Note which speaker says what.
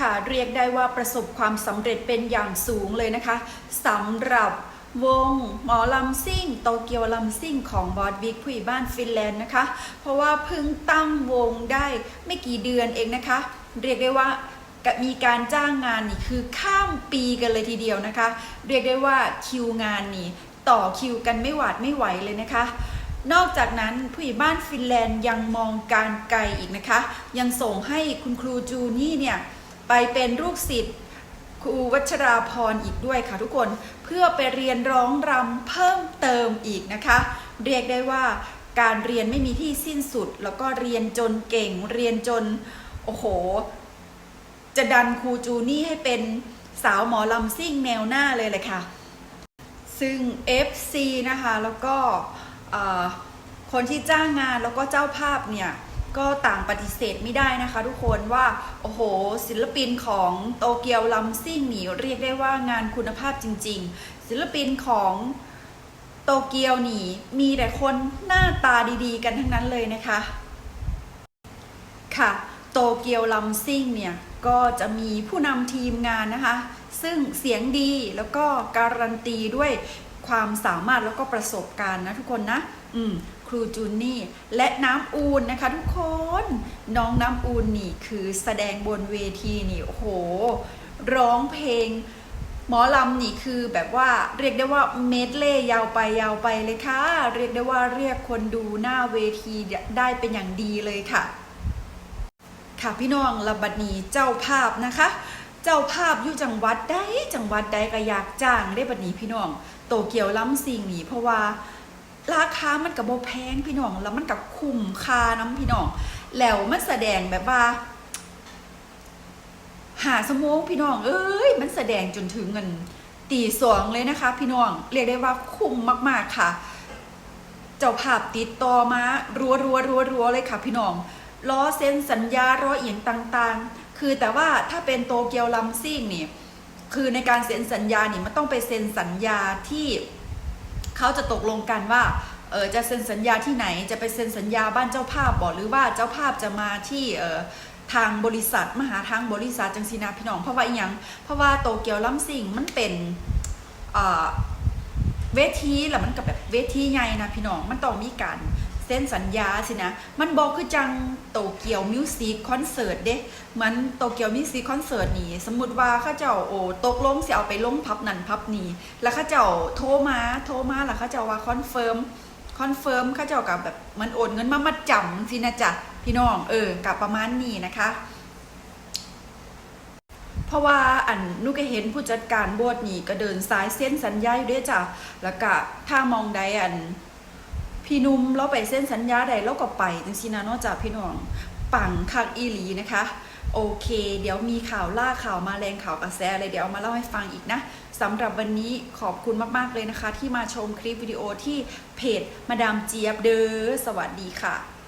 Speaker 1: ค่ะเรียกได้ว่าประสบความสำเร็จเป็นอย่างสูงเลยนะคะสำหรับวงหมอลำซิ่งโตเกียวลำซิ่งของบอสบิ๊กผู้ใหญ่บ้านฟินแลนด์นะคะ เพราะว่าเพิ่งตั้งวงได้ไม่กี่เดือนเองนะคะ เรียกได้ว่ามีการจ้างงานนี่คือข้ามปีกันเลยทีเดียวนะคะ เรียกได้ว่าคิวงานนี่ต่อคิวกันไม่หวาดไม่ไหวเลยนะคะ นอกจากนั้นผู้ใหญ่บ้านฟินแลนด์ยังมองการไกลอีกนะคะ ยังส่งให้คุณครูจูนี่เนี่ย ไปเป็นลูกศิษย์ครูวัชราพรอีกด้วยค่ะทุกคนเพื่อไปเรียนร้องรำเพิ่มเติมอีกนะคะ เรียกได้ว่าการเรียนไม่มีที่สิ้นสุด แล้วก็เรียนจนเก่ง เรียนจนโอ้โห จะดันครูจูนี่ให้เป็นสาวหมอลำซิ่งแนวหน้าเลยเลยค่ะ ซึ่ง FC นะคะแล้วก็คนที่จ้างงานแล้วก็เจ้าภาพเนี่ย ก็ต่างปฏิเสธไม่ได้นะคะทุกคนว่า โอ้โห ศิลปินของโตเกียวลัมซิ่งนี่เรียกได้ว่างานคุณภาพจริง ๆ ศิลปินของโตเกียวนี่มีแต่คนหน้าตาดีๆ กันทั้งนั้นเลยนะคะ ค่ะ โตเกียวลัมซิ่งเนี่ย ก็จะมีผู้นำทีมงานนะคะ ซึ่งเสียงดีแล้วก็การันตีด้วย ความสามารถแล้วก็ประสบการณ์นะทุกคนนะอืมครูจูนนี่และน้ำอูนนะคะทุกคนน้องน้ำอูนนี่คือแสดงบนเวทีนี่โอ้โห ร้องเพลง หมอลำนี่คือแบบว่าเรียกได้ว่าเมดเล่ยาวไปยาวไปเลยค่ะ เรียกได้ว่าเรียกคนดูหน้าเวทีได้เป็นอย่างดีเลยค่ะ ค่ะพี่น้องระบัดนีเจ้าภาพนะคะ เจ้าภาพอยู่จังหวัดใดจังหวัดใดก็อยากจ้างได้บัดนี้พี่น้อง โตเกียวล้ำสิ่งนี้เพราะว่าราคามันกับโบแพงพี่น้องแล้วมันกับคุ้มค่าน้ำพี่น้อง แล้วมันแสดงแบบว่า หาสมองพี่น้อง เอ้ยมันแสดงจนถึงเงินตีสองเลยนะคะ พี่น้องเรียกได้ว่าคุ้มมากๆค่ะ เจ้าภาพติดต่อมารัวรัวรัวรัวเลยค่ะ พี่น้องรอเซ็นสัญญารอเอียงต่าง ๆ คือแต่ว่าถ้าเป็นโตเกียวลัมซิ่งนี่คือในการเซ็นสัญญานี่มันต้องไปเซ็นสัญญาที่เขาจะตกลงกันว่าเออจะเซ็นสัญญาที่ไหนจะไปเซ็นสัญญาบ้านเจ้าภาพบอกหรือว่าเจ้าภาพจะมาที่เออทางบริษัทมหาทางบริษัทจังซีนาพี่น้องเพราะว่าอีหยังเพราะว่าโตเกียวลัมซิ่งมันเป็นเออเวทีแหละมันกับแบบเวทีใหญ่นะพี่น้องมันต้องมีการ เซ็นสัญญาสินะ มันบอกคือจังโตเกียวมิวสิกคอนเสิร์ตเด้เหมือนโตเกียวมิวสิกคอนเสิร์ตนี่สมมุติว่าข้าเจ้าโอ้ตกลงสิเอาไปลงพับนั่นพับนี่แล้วข้าเจ้าโทรมาโทรมาแล้วข้าเจ้าว่าคอนเฟิร์มคอนเฟิร์มข้าเจ้ากับแบบมันโอนเงินมามาจำสินะจ๊ะพี่น้องเออกับประมาณนี้นะคะเพราะว่าอันนุก็เห็นผู้จัดการบวชนี่ก็เดินสายเส้นสัญญาอยู่ด้วยจ้ะ แล้วก็ถ้ามองใดอัน พี่นุ่มเราไปเส้นสัญญาใดเราก็ไปจังซีนะนอกจากพี่น้องปังคักอีหลีนะคะ โอเค เดี๋ยวมีข่าวล่าข่าวมาแรงข่าวกระแสอะไรเดี๋ยวเอามาเล่าให้ฟังอีกนะสำหรับวันนี้ขอบคุณมากๆเลยนะคะ ที่มาชมคลิปวิดีโอที่เพจมาดามเจี๊ยบเด้อสวัสดีค่ะ